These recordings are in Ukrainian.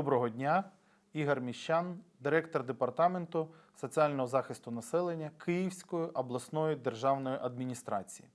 Доброго дня. Ігор Міщан, директор департаменту соціального захисту населення Київської обласної державної адміністрації.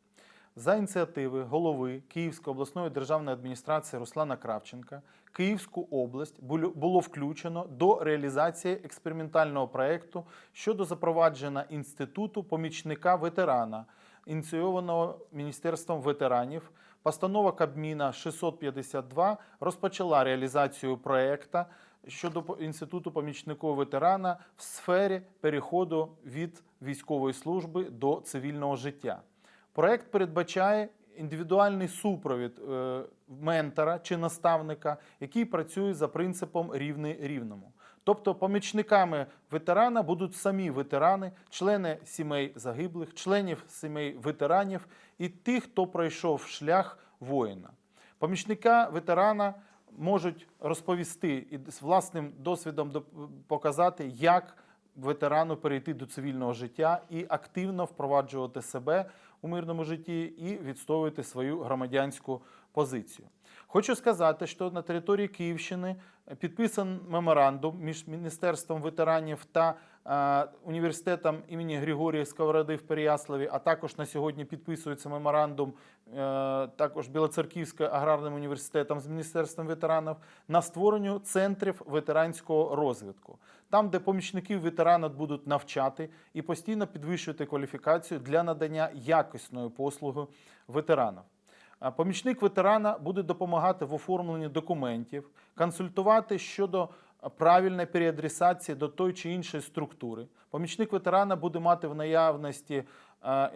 За ініціативи голови Київської обласної державної адміністрації Руслана Кравченка Київську область було включено до реалізації експериментального проекту щодо запровадження інституту помічника ветерана, ініційованого Міністерством ветеранів. Постанова Кабміна 652 розпочала реалізацію проекту щодо інституту помічнику ветерана в сфері переходу від військової служби до цивільного життя. Проект передбачає індивідуальний супровід е, ментора чи наставника, який працює за принципом рівний рівному. Тобто помічниками ветерана будуть самі ветерани, члени сімей загиблих, членів сімей ветеранів і тих, хто пройшов шлях воїна. Помічника ветерана можуть розповісти і з власним досвідом показати, як ветерану перейти до цивільного життя і активно впроваджувати себе у мирному житті і відстоювати свою громадянську позицію. Хочу сказати, що на території Київщини підписан меморандум між Міністерством ветеранів та е, університетом імені Григорія Сковороди в Переяславі, а також на сьогодні підписується меморандум е, також Білоцерківським аграрним університетом з Міністерством ветеранів на створенню центрів ветеранського розвитку, там, де помічників ветерана будуть навчати і постійно підвищувати кваліфікацію для надання якісної послуги ветеранам. Помічник ветерана буде допомагати в оформленні документів, консультувати щодо правильної переадресації до той чи іншої структури. Помічник ветерана буде мати в наявності е,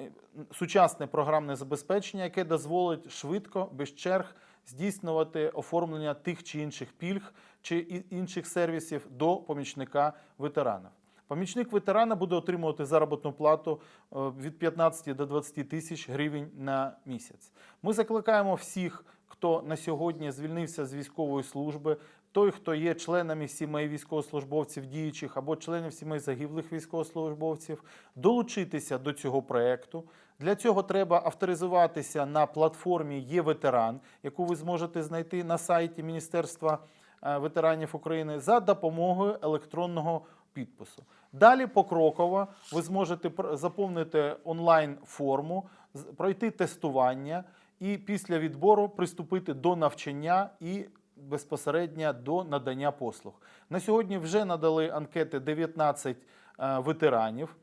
сучасне програмне забезпечення, яке дозволить швидко, без черг, здійснювати оформлення тих чи інших пільг чи інших сервісів до помічника ветерана. Помічник ветерана буде отримувати заробітну плату е, від 15 до 20 тисяч гривень на місяць. Ми закликаємо всіх, хто на сьогодні звільнився з військової служби, той, хто є членами сімей військовослужбовців діючих або членів сімей загиблих військовослужбовців, долучитися до цього проекту. Для цього треба авторизуватися на платформі Є ветеран, яку ви зможете знайти на сайті Міністерства е, ветеранів України за допомогою електронного підпису. Далі покроково ви зможете заповнити онлайн форму, пройти тестування і після відбору приступити до навчання і безпосередньо до надання послуг. На сьогодні вже надали анкети 19 е, ветеранів.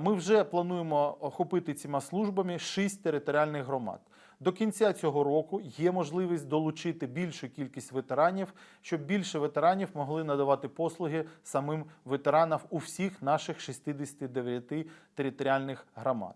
Ми вже плануємо охопити цими службами 6 територіальних громад. До кінця цього року є можливість долучити більшу кількість ветеранів, щоб більше ветеранів могли надавати послуги самим ветеранам у всіх наших 69 територіальних громад.